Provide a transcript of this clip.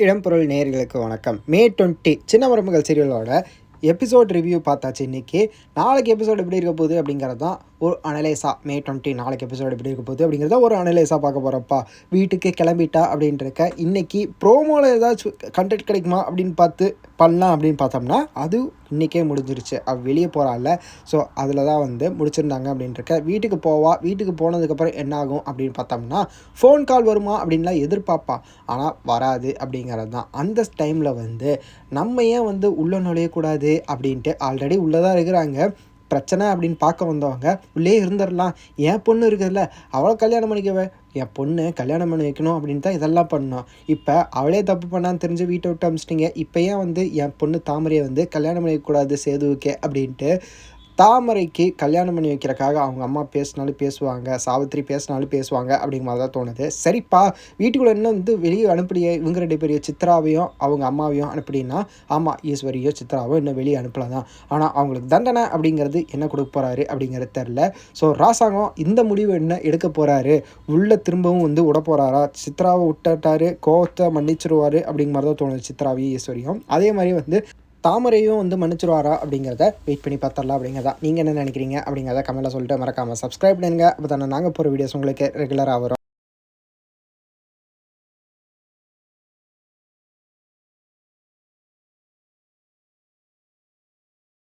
இடம்பொருள் நேர்களுக்கு வணக்கம். மே டுவெண்ட்டி சின்ன மருமகள் சீரியலோட எபிசோட் ரிவ்யூ பார்த்தாச்சு இன்றைக்கி நாளைக்கு எபிசோடு எப்படி இருக்க போகுது அப்படிங்கிறது தான் ஒரு அனலைஸாக மே டுவெண்ட்டி நாளைக்கு எபிசோடு எப்படி இருக்க போகுது அப்படிங்கிறத ஒரு அனலைஸாக பார்க்க போகிறப்பா வீட்டுக்கு கிளம்பிட்டா அப்படின்ட்டு இன்றைக்கி ப்ரோமோவில் ஏதாச்சும் கண்டென்ட் கிடைக்குமா அப்படின்னு பார்த்து பண்ணலாம் அப்படின்னு பார்த்தோம்னா அது இன்றைக்கே முடிஞ்சிருச்சு. அவள் வெளியே போகிறாள்ல ஸோ அதில் தான் வந்து முடிச்சிருந்தாங்க அப்படின்ட்டு இருக்க வீட்டுக்கு போவா வீட்டுக்கு போனதுக்கப்புறம் என்ன ஆகும் அப்படின்னு பார்த்தோம்னா ஃபோன் கால் வருமா அப்படின்லாம் எதிர்பார்ப்பா. ஆனால் வராது அப்படிங்கிறது தான். அந்த டைமில் வந்து நம்ம ஏன் வந்து உள்ளே நுழையக்கூடாது அப்படின்ட்டு ஆல்ரெடி உள்ளே தான் இருக்கிறாங்க. பிரச்சனை அப்படின்னு பார்க்க வந்தவங்க உள்ளே இருந்துடலாம். என் பொண்ணு இருக்குதுல்ல அவளை கல்யாணம் பண்ணிக்கவே. என் பொண்ணு கல்யாணம் பண்ணி வைக்கணும் அப்படின்னு தான் இதெல்லாம் பண்ணோம் இப்போ அவளே தப்பு பண்ணான்னு தெரிஞ்சு வீட்டை விட்டு அமிச்சிட்டிங்க. இப்போ ஏன் வந்து என் பொண்ணு தாமரையை வந்து கல்யாணம் பண்ணிக்கக்கூடாது சேதுவுக்கே அப்படின்ட்டு தாமரைக்கு கல்யாணம் பண்ணி வைக்கிறக்காக அவங்க அம்மா பேசினாலும் பேசுவாங்க சாவித்திரி பேசினாலும் பேசுவாங்க அப்படிங்கிற மாதிரி தான் தோணுது. சரிப்பா வீட்டுக்குள்ளே இன்னும் வந்து வெளியே அனுப்பலையே இவங்க ரெண்டு பெரிய சித்ராவையும் அவங்க அம்மாவையும் அனுப்பிடின்னா ஆமாம் ஈஸ்வரியோ சித்ராவோ இன்னும் வெளியே அனுப்பலாம் தான். ஆனால் அவங்களுக்கு தண்டனை அப்படிங்கிறது என்ன கொடுக்க போகிறாரு அப்படிங்கிறது தெரில ஸோ ராசாங்கம் இந்த முடிவு என்ன எடுக்க போகிறாரு உள்ளே திரும்பவும் வந்து விட போகிறாரா சித்ராவை விட்டுட்டாரு கோவத்தை மன்னிச்சிருவாரு அப்படிங்கிற மாதிரி தான் தோணுது சித்ராவையும் ஈஸ்வரியும். அதே மாதிரி வந்து தாமரையும் வந்து மன்னிச்சிருவாரா அப்படிங்கிறத வெயிட் பண்ணி பார்த்துடலாம் அப்படிங்கிறதா. நீங்கள் என்ன நினைக்கிறீங்க அப்படிங்கிறத கமெண்ட்டில் சொல்லிட்டு மறக்காமல் சப்ஸ்கிரைப் பண்ணுங்க. அப்போ தானே நாங்கள் போகிற வீடியோஸ் உங்களுக்கு ரெகுலராக வரும்.